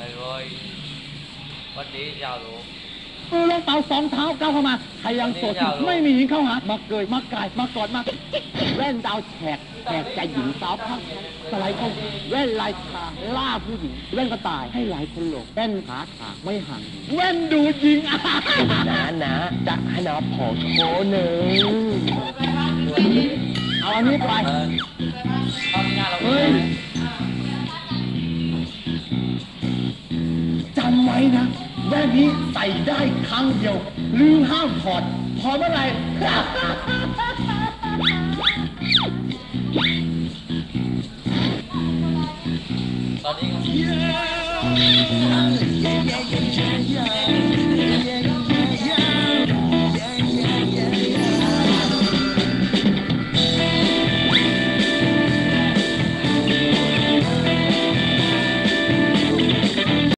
ไอ้บอยวันนี้ยาวหรูมือลงเต่าสองเท้าก้าวเข้ามาใครยังโสดอยู่ไม่มีหญิงเข้าหามาเกยมาไก่มากอดมาแว่นดาวแฉกแฉกใจหญิงสาวพักสไลด์เข้าแว่นลายทางล่าผู้หญิงแว่นกระต่ายให้หลายคนหลงแว่นขาขาไม่ห่างแว่นดูดยิงอะนะนะจะให้น้าขอโชว์หนึ่งเอาอันนี้ไปเออทำงานเราเฮ้ย นะแว่นนี้ใส่ได้ครั้งเดียว ลืมห้ามถอดถอดเมื่อไหร่ ตอนนี้ก็